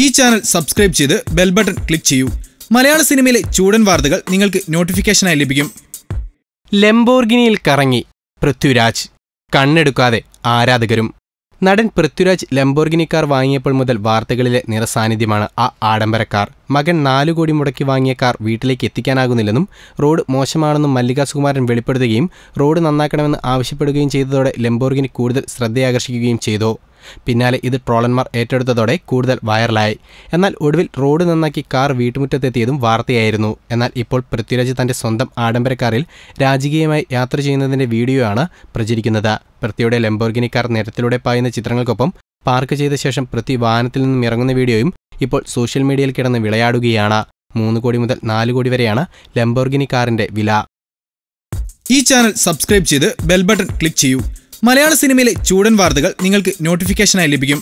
ഈ channel subscribe ചെയ്ത് bell button click ചെയ്യൂ. മലയാള സിനിമയിലെ ചൂടൻ വാർത്തകൾ നിങ്ങൾക്ക് നോട്ടിഫിക്കേഷനായി ലഭിക്കും. ലംബോർഗിനിയിൽ കറങ്ങി പൃഥ്വിരാജ്. കണ്ണെടുക്കാതെ ആരാധകരും. നടൻ പൃഥ്വിരാജ് ലംബോർഗിനി കാർ വാങ്ങിയപ്പോൾ മുതൽ വാർത്തകളിലെ നിറസാന്നിധ്യമാണ് ആ ആഡംബര കാർ മകൻ നാലു കോടി മുടക്കി വാങ്ങിയ കാർ വീട്ടിലേക്ക് എത്തിക്കാനാകുന്നില്ലെന്നും റോഡ് മോശമാണെന്നും മല്ലിക സുകുമാരൻ വെളിപ്പെടുത്തുകയും റോഡ് നന്നാക്കണമെന്ന് ആവശ്യപ്പെടുകയും ചെയ്തതോടെ ലംബോർഗിനി കൂടുതൽ ശ്രദ്ധയാകർഷിക്കുകയും ചെയ്തു. പിന്നാലെ ഇത് ട്രോളന്മാർ ഏറ്റെടുത്തതോടെ കൂടുതൽ വൈറലായി. എന്നാൽ ഒടുവിൽ റോഡ് നന്നാക്കി കാർ വീട്ടുമുറ്റത്തെത്തിയതും വാർത്തയായിരുന്നു. എന്നാൽ ഇപ്പോൾ പൃഥ്വിരാജ് തന്റെ സ്വന്തം ആഡംബര കാറിൽ രാജകീയമായി യാത്ര ചെയ്യുന്നതിന്റെ വീഡിയോ ആണ് പ്രചരിക്കുന്നത്. പൃഥ്വിയുടെ ലംബോർഗിനി കാർ നിരത്തിലൂടെ പായുന്ന ചിത്രങ്ങൾക്കൊപ്പം പാർക്ക് ചെയ്ത ശേഷം പൃഥ്വി വാഹനത്തിൽ നിന്നും ഇറങ്ങുന്ന വീഡിയോയും ഇപ്പോൾ സോഷ്യൽ മീഡിയയിൽ കിടന്ന് വിളയാടുകയാണ്. മൂന്ന് കോടി മുതൽ നാല് കോടി വരെയാണ് ലംബോർഗിനി കാറിന്റെ വില. ഈ ചാനൽ സബ്സ്ക്രൈബ് ചെയ്ത് ബെൽ ബട്ടൺ ക്ലിക്ക് ചെയ്യൂ. മലയാള സിനിമയിലെ ചൂടൻ വാർത്തകൾ നിങ്ങൾക്ക് നോട്ടിഫിക്കേഷനായി ലഭിക്കും.